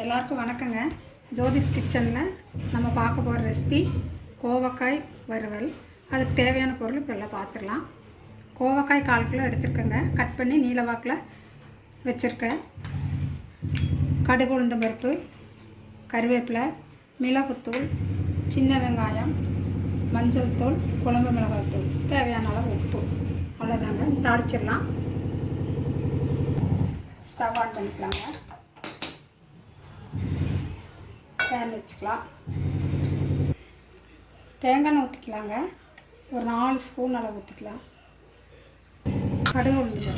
எல்லாருக்கும் வணக்கங்க. ஜோதிஸ் கிச்சனில் நம்ம பார்க்க போகிற ரெசிபி கோவக்காய் வறுவல். அதுக்கு தேவையான பொருள் இப்போ எல்லாம் பார்த்துடலாம் கோவக்காய் கால் கிலோ எடுத்துருக்கேங்க. கட் பண்ணி நீலவாக்கில் வச்சுருக்கேன். கடுகு உளுந்த பருப்பு கருவேப்பிலை மிளகுத்தூள் சின்ன வெங்காயம் மஞ்சள் தூள் குழம்பு மிளகாய் தூள். தேவையான அளவு உப்பு. அவ்வளோதாங்க தாளிச்சிடலாம். ஸ்டவ் ஆன் பண்ணிக்கலாங்க. பேன் வச்சுக்கலாம். தேங்காய் எண்ணெய் ஊற்றிக்கலாங்க ஒரு நாலு ஸ்பூன் அளவு ஊற்றிக்கலாம் கடுகு உளுந்து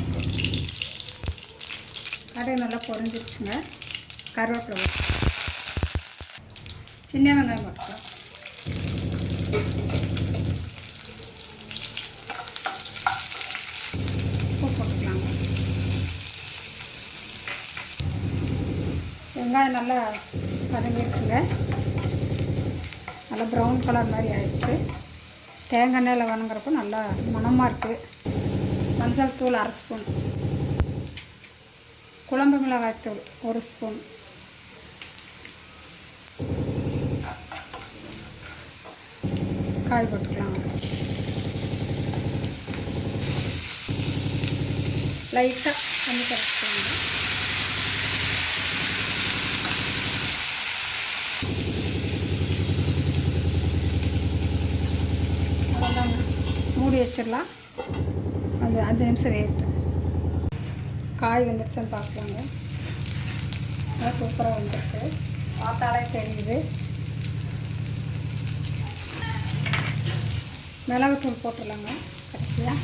கடுகு நல்லா பொறிஞ்சிருச்சுங்க கருவேப்பிலை சின்ன வெங்காயம் போட்டுக்கலாம். உப்பு போட்டுக்கலாங்க வெங்காயம் நல்லா வதங்கிடுச்சுங்க நல்லா ப்ரௌன் கலர் மாதிரி ஆயிடுச்சு. தேங்காய் எண்ணெயில் வணங்குறப்போ நல்லா மணமாக இருக்குது மஞ்சள் தூள் அரை ஸ்பூன் குழம்பு மிளகாய் தூள் ஒரு ஸ்பூன் காய் போட்டுக்கலாம் லைட்டாக தண்ணி கரெக்ட் பண்ணுங்கள் மூடி வச்சிடலாம். அது அஞ்சு நிமிஷம் வேகட்டும் காய் வெந்துருச்சுன்னு பார்க்கலாங்க. நல்லா சூப்பராக வந்துருக்கு. பார்த்தாலே தெரியுது. மிளகுத்தூள் போட்டுடலாங்க கடைசியாக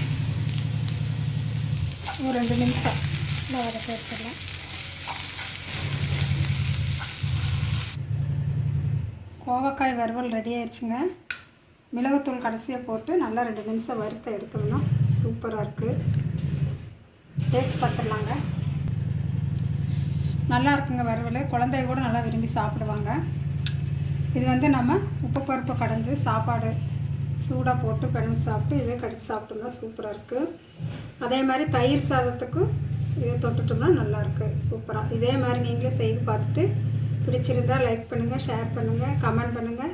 ஒரு ரெண்டு நிமிஷம் நல்லா வதக்க எடுத்துடலாம் கோவக்காய் வறுவல் ரெடி ஆயிடுச்சுங்க. மிளகுத்தூள் கடைசியாக போட்டு நல்லா ரெண்டு நிமிஷம் வறுத்த எடுத்துடணும். சூப்பராக இருக்குது டேஸ்ட் பார்த்துடலாங்க. நல்லா இருக்குங்க வறுவல். குழந்தைய கூட நல்லா விரும்பி சாப்பிடுவாங்க. இது வந்து நம்ம உப்பு பருப்பு கடைஞ்சி சாப்பாடு சூடாக போட்டு பிணைஞ்சு சாப்பிட்டு இதே கடிச்சு சாப்பிட்டோம்னா சூப்பராக இருக்குது அதே மாதிரி தயிர் சாதத்துக்கும் இதை தொட்டுட்டோம்னா நல்லாயிருக்கு சூப்பராக இதே மாதிரி நீங்களே செய்து பார்த்துட்டு பிடிச்சிருந்தா லைக் பண்ணுங்கள் ஷேர் பண்ணுங்கள் கமெண்ட் பண்ணுங்கள்